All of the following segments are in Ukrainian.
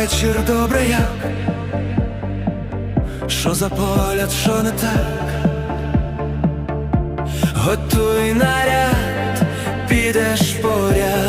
вечір, добре як? Що за погляд, що не так Готуй наряд, підеш поряд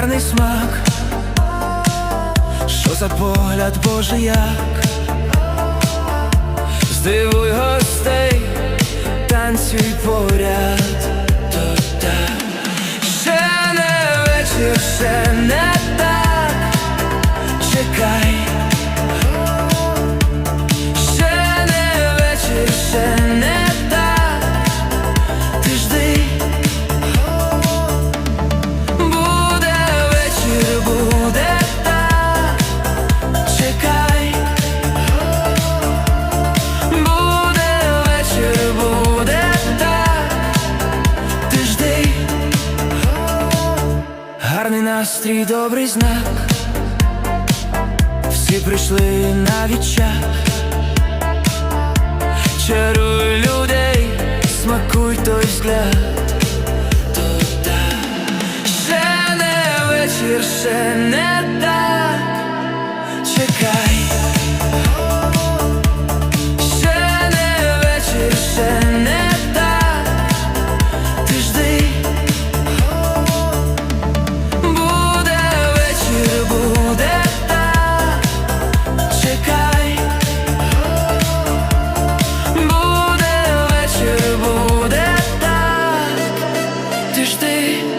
гарний смак. Що за погляд, Боже, як Здивуй гостей, танцюй поряд, то так. Ще не вечір, ще не настрій, добрий знак. Всі прийшли на відчак. Чаруй людей, смакуй той взгляд. Будеш ти